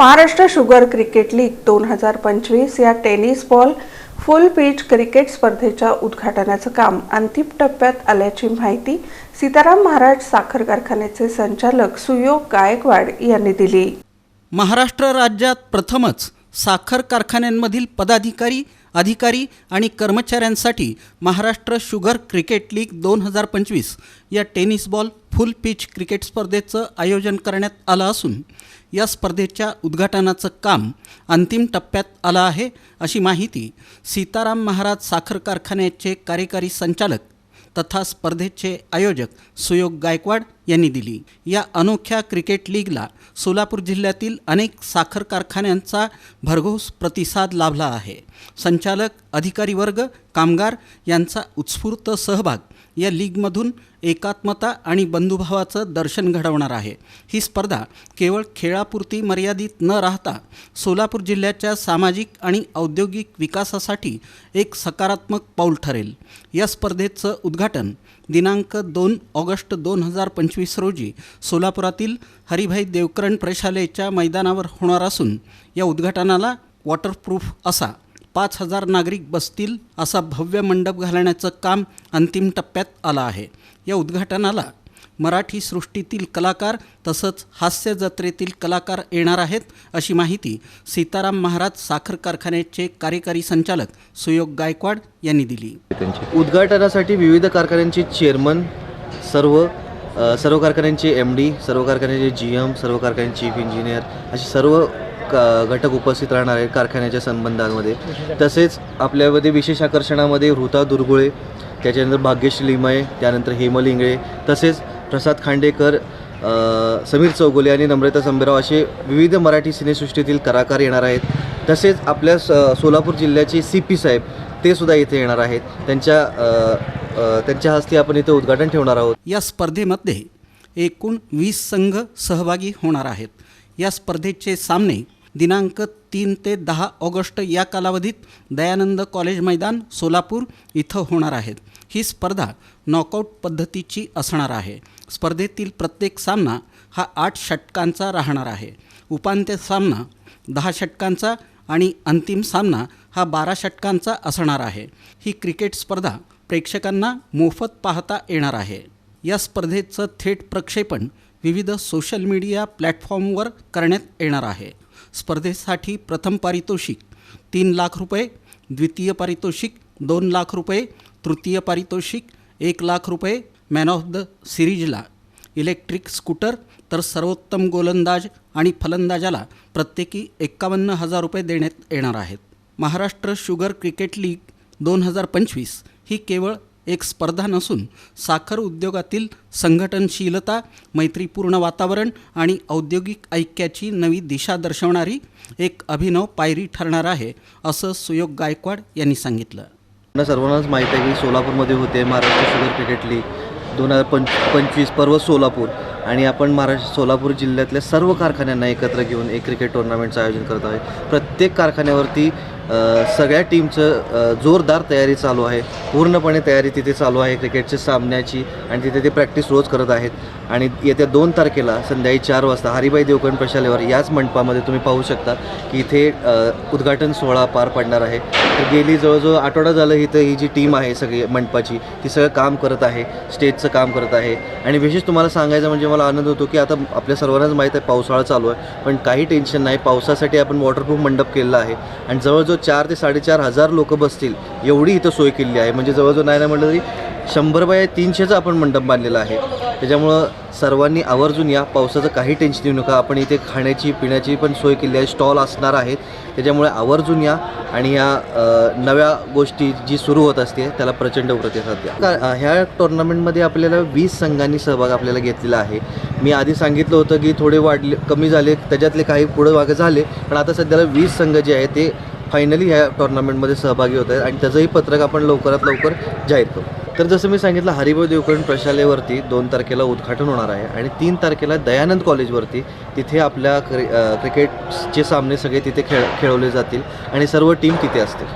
Maharashtra sugar cricket league दोन हजार पंचवीस या tennis ball full pitch cricket स्पर्धेच्या उद्घाटनाचं काम अंतिम टप्प्यात आल्याची माहिती सीताराम महाराज साखर कारखान्याचे संचालक सुयोग गायकवाड यांनी दिली. महाराष्ट्र राज्यात प्रथमच साखर कारखान्यांमधील पदाधिकारी अधिकारी आणि कर्मचाऱ्यांसाठी महाराष्ट्र शुगर क्रिकेट लीग दोन हजार पंचवीस या tennis ball full pitch cricket स्पर्धेचं आयोजन करण्यात आलं असून या स्पर्धेच्या उद्घाटनाचं काम अंतिम टप्प्यात आलं आहे अशी माहिती सीताराम महाराज साखर कारखान्याचे कार्यकारी संचालक तथा स्पर्धेचे आयोजक सुयोग गायकवाड यांनी दिली. या अनोख्या क्रिकेट लीगला सोलापूर जिल्ह्यातील अनेक साखर कारखान्यांचा भरघोस प्रतिसाद लाभला आहे. संचालक अधिकारी वर्ग कामगार यांचा उत्स्फूर्त सहभाग या लीगमधून एकात्मता आणि बंधुभावाचं दर्शन घडवणार आहे. ही स्पर्धा केवळ खेळापुरती मर्यादित न राहता सोलापूर जिल्ह्याच्या सामाजिक आणि औद्योगिक विकासासाठी एक सकारात्मक पाऊल ठरेल. या स्पर्धेचं उद्घाटन दिनांक दोन ऑगस्ट दोन हजार पंचवीस रोजी सोलापुरातील हरिभाई देवकरण प्रशालेच्या मैदानावर होणार असून या उद्घाटनाला वॉटरप्रूफ असा पाच हजार नागरिक बसतील असा भव्य मंडप घालण्याचं काम अंतिम टप्प्यात आलं आहे. या उद्घाटनाला मराठी सृष्टीतील कलाकार तसंच हास्य जत्रेतील कलाकार येणार आहेत अशी माहिती सीताराम महाराज साखर कारखान्याचे कार्यकारी संचालक सुयोग गायकवाड यांनी दिली. उद्घाटनासाठी विविध कारखान्यांचे चेअरमन सर्व सर्व कारखान्यांचे एम डी सर्व कारखान्याचे जी एम सर्व कारखान्यांचे चीफ इंजिनियर असे सर्व क- घटक उपस्थित राहणार आहेत कारखान्याच्या संबंधांमध्ये. तसेच आपल्यामध्ये विशेष आकर्षणामध्ये हृता दुर्गुळे त्याच्यानंतर भाग्यश्री लिमये त्यानंतर हेमल इंगळे तसेच प्रसाद खांडेकर समीर चौगुले आणि नम्रता संभेराव असे विविध मराठी सिनेसृष्टीतील कलाकार येणार आहेत. तसेच आपल्या स सोलापूर जिल्ह्याचे सी पी साहेब ते सुद्धा इथे येणार आहेत. त्यांच्या त्यांच्या हस्ते आपण इथे उद्घाटन ठेवणार आहोत. या स्पर्धेमध्ये एकूण वीस संघ सहभागी होणार आहेत. या स्पर्धेचे सामने दिनांक तीन ते दहा ऑगस्ट या कालावधीत दयानंद कॉलेज मैदान सोलापूर इथं होणार आहेत. ही स्पर्धा नॉकआउट पद्धतीची असणार आहे. स्पर्धेतील प्रत्येक सामना हा आठ षटकांचा राहणार आहे. उपांत्य सामना दहा षटकांचा आणि अंतिम सामना हा बारा षटकांचा असणार आहे. ही क्रिकेट स्पर्धा प्रेक्षकांना मोफत पाहता येणार आहे. या स्पर्धेचं थेट प्रक्षेपण विविध सोशल मीडिया प्लॅटफॉर्मवर करण्यात येणार आहे. स्पर्धेसाठी प्रथम पारितोषिक तीन लाख रुपये द्वितीय पारितोषिक दोन लाख रुपये तृतीय पारितोषिक एक लाख रुपये मॅन ऑफ द सिरीजला इलेक्ट्रिक स्कूटर तर सर्वोत्तम गोलंदाज आणि फलंदाजाला प्रत्येकी एक्कावन्न हजार रुपये देण्यात येणार आहेत. महाराष्ट्र शुगर क्रिकेट लीग दोन हजार पंचवीस ही केवळ एक स्पर्धा नसून साखर उद्योगातील संघटनशीलता मैत्रीपूर्ण वातावरण आणि औद्योगिक ऐक्याची नवी दिशा दर्शवणारी एक अभिनव पायरी ठरणार आहे असं सुयोग गायकवाड यांनी सांगितलं. सर्वांनाच माहीत आहे की सोलापूरमध्ये होते महाराष्ट्र शुगर क्रिकेट लीग दोन हजार पंच पंचवीस पर्व सोलापूर आणि आपण महाराष्ट्र सोलापूर जिल्ह्यातल्या सर्व कारखान्यांना एकत्र घेऊन एक क्रिकेट टुर्नामेंटचं आयोजन करत आहे प्रत्येक कारखान्यावरती सगळ्या टीमचं जोरदार तयारी चालू आहे. पूर्णपणे तयारी तिथे चालू आहे क्रिकेटच्या सामन्याची आणि तिथे ते प्रॅक्टिस रोज करत आहेत. आणि येत्या दोन तारखेला संध्याकाळी चार वाजता हरिबाई देवकण प्रशालेवर याच मंडपामध्ये तुम्ही पाहू शकता की इथे उद्घाटन सोहळा पार पडणार आहे. तर गेली जवळजवळ आठवडा झालं इथं ही जी टीम आहे सगळी मंडपाची ती सगळं काम करत आहे स्टेजचं काम करत आहे. आणि विशेष तुम्हाला सांगायचं म्हणजे मला आनंद होतो की आता आपल्या सर्वांनाच माहीत आहे पावसाळा चालू आहे पण काही टेन्शन नाही. पावसासाठी आपण वॉटरप्रूफ मंडप केलेला आहे. आणि जवळजवळ चार ते साडेचार हजार लोक बसतील एवढी इथं सोय केलेली आहे. म्हणजे जवळजवळ नाही ना म्हटलं तरी शंभर बाय तीनशेचा आपण मंडप बांधलेला आहे. त्याच्यामुळं सर्वांनी आवर्जून या पावसाचं काही टेन्शन देऊ नका. आपण इथे खाण्याची पिण्याची पण सोय केली आहे स्टॉल असणार आहेत. त्याच्यामुळे आवर्जून या आणि या नव्या गोष्टी जी सुरू होत असते त्याला प्रचंड प्रतिसाद द्या. ह्या टोर्नामेंटमध्ये आपल्याला वीस संघांनी सहभाग आपल्याला घेतलेला आहे. मी आधी सांगितलं होतं की थोडे वाढले कमी झाले त्याच्यातले काही पुढे मागे झाले. पण आता सध्याला वीस संघ जे आहे ते फायनली ह्या टुर्नामेंटमध्ये सहभागी होत आहेत. आणि त्याचंही पत्रक आपण लवकरात लवकर जाहीर करू. तर जसं मी सांगितलं हरिभाऊ देवकरण प्रशालेवरती दोन तारखेला उद्घाटन होणार आहे. आणि तीन तारखेला दयानंद कॉलेजवरती तिथे आपल्या क्रि क्रिकेटचे सामने सगळे तिथे खेळ खेळवले जातील. आणि सर्व टीम तिथे असतील.